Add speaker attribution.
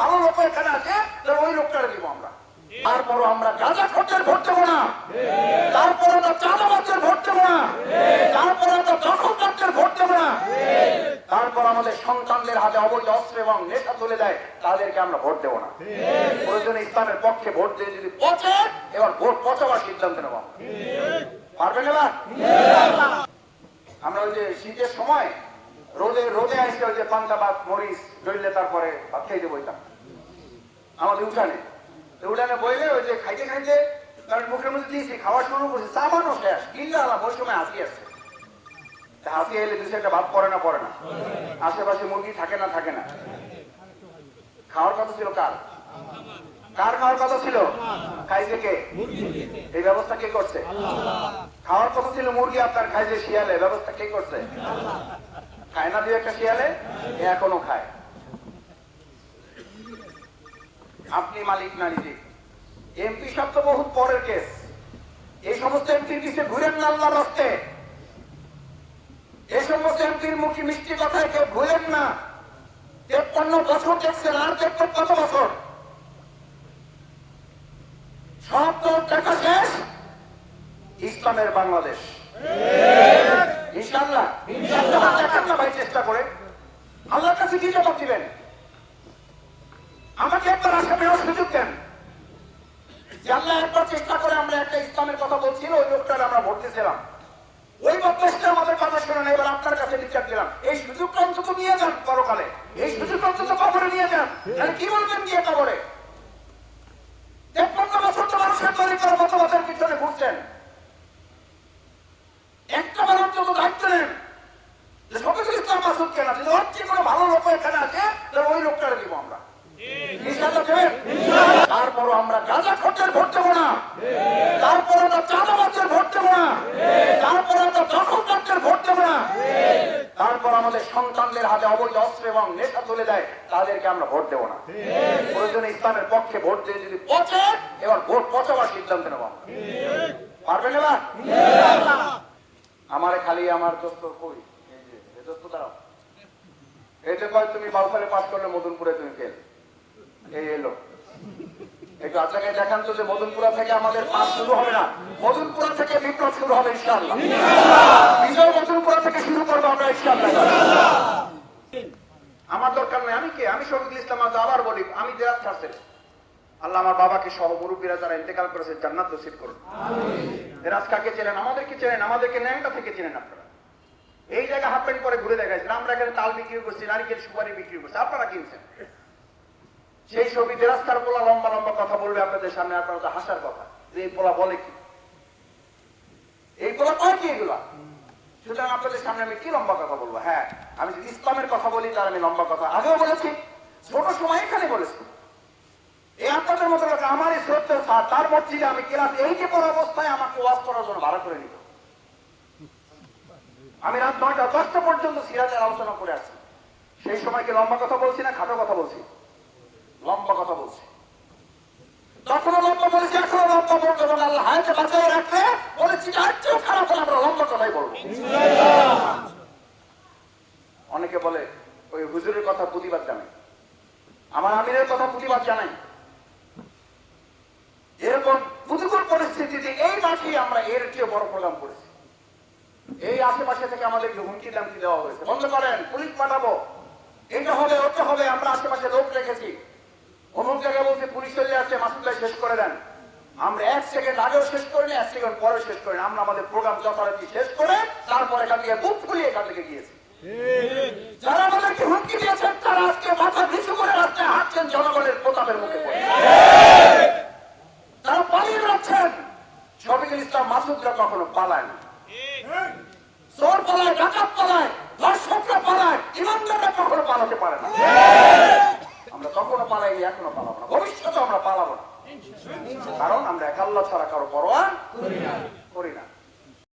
Speaker 1: ভালো লোক এখানে আছে, তাহলে ওই লোকটা দিব আমরা। আমরা গাঁজা খরচের না। না। আমরা না। তারপর আমাদের সন্তানদের হাতে এবং তুলে দেয়, তাদেরকে আমরা ভোট দেবো না। ইসলামের পক্ষে ভোট দিয়ে যদি পচে, এবার ভোট পচাবার সিদ্ধান্ত নেব পারবেন আমরা ওই যে শীতের সময় রোদে রোদে আসছে ওই যে পান্তা ভাত, মরিচ ডইলে তারপরে ভাত খাইতে বইতাম আমাদের উঠানে। উঠানে বইলে ওই যে খাইতে খাইতে কারণ মুখের মধ্যে দিয়েছি খাওয়া শুরু করছি চাবানো শেষ কিনলে আলাম সময় হাসি আসছে হাসি এলে দুশো একটা ভাত পড়ে না পড়ে না। আশেপাশে মুরগি থাকে না থাকে না। খাওয়ার কথা ছিল কার? কার খাওয়ার কথা ছিল? খাইছে কে? এই ব্যবস্থা কে করছে? খাওয়ার কথা ছিল মুরগি আপনার খাইছে শিয়ালে ব্যবস্থা কে করছে? খায় না দুই একটা শিয়ালে? এখনও খায়। আপনি মালিক না নিজে? এমপি সব তো বহুত পরের কেস। এই সমস্ত এমপির পিছিয়ে ঘুরেন না আল্লাহর রক্তে এই সমস্ত এমপির মুখে মিষ্টি কথায় কেউ ভুলেন না। তেপ্পান্ন বছর দেখছেন আর দেখবেন কত বছর? সব তো টাকা শেষ। ইসলামের বাংলাদেশ। আল্লাহর কাছে কি জবাব দিবেন? আমাকে একবার আসামেও সুযোগ দেন। আল্লাহ একবার চেষ্টা করে আমরা একটা ইসলামের কথা বলছিল ওই লোকটার আমরা ভোট দিয়েছিলাম। ওই বদমাসটা আমাদের কথা শুনে না এবার আপনার কাছে বিচার দিলাম। এই সুযোগটা অন্তত নিয়ে যান পরকালে। এই সুযোগটা অন্তত কবরে নিয়ে যান। তাহলে কি বলবেন গিয়ে কবরে? তেপ্পান্ন বছর তো মানুষের তৈরি করা মতবাদের পিছনে ঘুরছেন একটা বার অন্তত দায়িত্ব নেন যে শফিকুল ইসলাম মাসুদ কেনা ভালো লোক এখানে আছে, তাহলে ওই লোকটারে দিব আমরা। তারপরও আমরা গাঁজা খোঁজের ভোট দেবো না। তারপর আমরা চাঁদাবাজের ভোট দেবো না। তারপর আমরা দখলদারদের ভোট দেবো না। তারপর আমাদের সন্তানদের হাতে অবৈধ অস্ত্র এবং নেশা তুলে দেয়, তাদেরকে আমরা ভোট দেবো না। প্রয়োজনে ইসলামের পক্ষে ভোট দিয়ে যদি পচে, এবার ভোট পচাবার সিদ্ধান্ত নেব পারবেন এবার আমারে খালি আমার দোস্ত কই? এই দোস্ত দাঁড়াও। যে কয় তুমি বাউফালে পাস করলে মদনপুরে তুমি ফেল এই এলো। একটু আপনাকে দেখান তো যে মদনপুরা থেকে আমাদের শুরু হবে না। মদনপুরা থেকে বিপ্লব শুরু হবে মদনপুরা থেকে শুরু করব আমরা আমার দরকার নেই। আমি কে? আমি শফিকুল ইসলাম আজ আবার বলি, আমি জেরাত ছাড়ছে। আল্লাহ আমার বাবাকে সহ মুরব্বীরা যারা ইন্তেকাল করেছে জান্নাত নসিব করুন। কাকে চেনেন? আমাদেরকে চেনেন? আমাদেরকে ন্যাংটা থেকে চেনেন আপনারা। এই জায়গা হাফ প্যান্ট করে ঘুরে দেখাইছেন আমরা এখানে তাল বিক্রি করছি, নারিকেল সুপারি বিক্রি করছি, আপনারা কিনছেন? সেই ছবি রাস্তার পোলা লম্বা লম্বা কথা বলবে আপনাদের সামনে, আপনারা হাসার কথা, যে এই পোলা বলে কি? এই পোলা কয় কি এগুলা? সুতরাং আপনাদের সামনে আমি কি লম্বা কথা বলব? হ্যাঁ আমি যদি ইসলামের কথা বলি তার আমি লম্বা কথা আগেও বলেছি, ছোট সময় এখানে বলেছি। এই আপনাদের মতো আমার এই শ্রদ্ধা তার মসজিদে আমি ক্লাস এইটে পর অবস্থায় আমাকে ওয়াজ করার জন্য ভাড়া করে নিত আমি রাত নয়টা, দশটা পর্যন্ত সিরাজের আলোচনা করে আছি। সেই সময় কি লম্বা কথা বলছি না খাটো কথা বলছি? লম্বা কথা বলছি। তখনও লম্বা বলেছি, এখনও লম্বা বলব এবং আল্লাহ হায়াতে বাঁচিয়ে রাখলে বলেছি আর চেয়েও খারাপ হলে আমরা লম্বা কথাই বলব। অনেকে বলে, ওই হুজুরের কথা প্রতিবাদ জানাই আমার আমিরের কথা প্রতিবাদ জানাই এরকম প্রতিকূল পরিস্থিতিতে এই মাঠে আমরা এর চেয়ে বড় প্রোগ্রাম করেছি। এই আশেপাশে থেকে আমাদেরকে হুমকি দামকি দেওয়া হয়েছে। বন্ধ করেন, পুলিশ পাঠাবো। এটা হবে ওটা হবে আমরা আশেপাশে লোক রেখেছি অমুক জায়গায় বলছে পুলিশ চলে যাচ্ছে মাসুদাই শেষ করে দেন। আমরা এক সেকেন্ড আগেও শেষ করি এক সেকেন্ড পরেও শেষ করি আমরা আমাদের প্রোগ্রাম যথারীতি শেষ করে তারপর এখান থেকে বুক ফুলিয়ে এখান থেকে গিয়েছি। যারা আমাদেরকে হুমকি দিয়েছেন, তারা আজকে মাথা নিচু করে রাস্তায় হাঁটছেন জনগণের প্রতাপের মুখে তারা পালিয়ে যাচ্ছেন। শফিকুল ইসলাম মাসুদরা কখনো পালায় না চোর পালায় ডাকাত পালায় ধর্ষকরা পালায় ইমানদাররা কখনো পালাতে পারে না। আমরা কখনো পালাই এখনও পালাবো না। ভবিষ্যতে আমরা পালাবো না। কারণ আমরা এক আল্লাহ ছাড়া কারও পরোয়া করি না।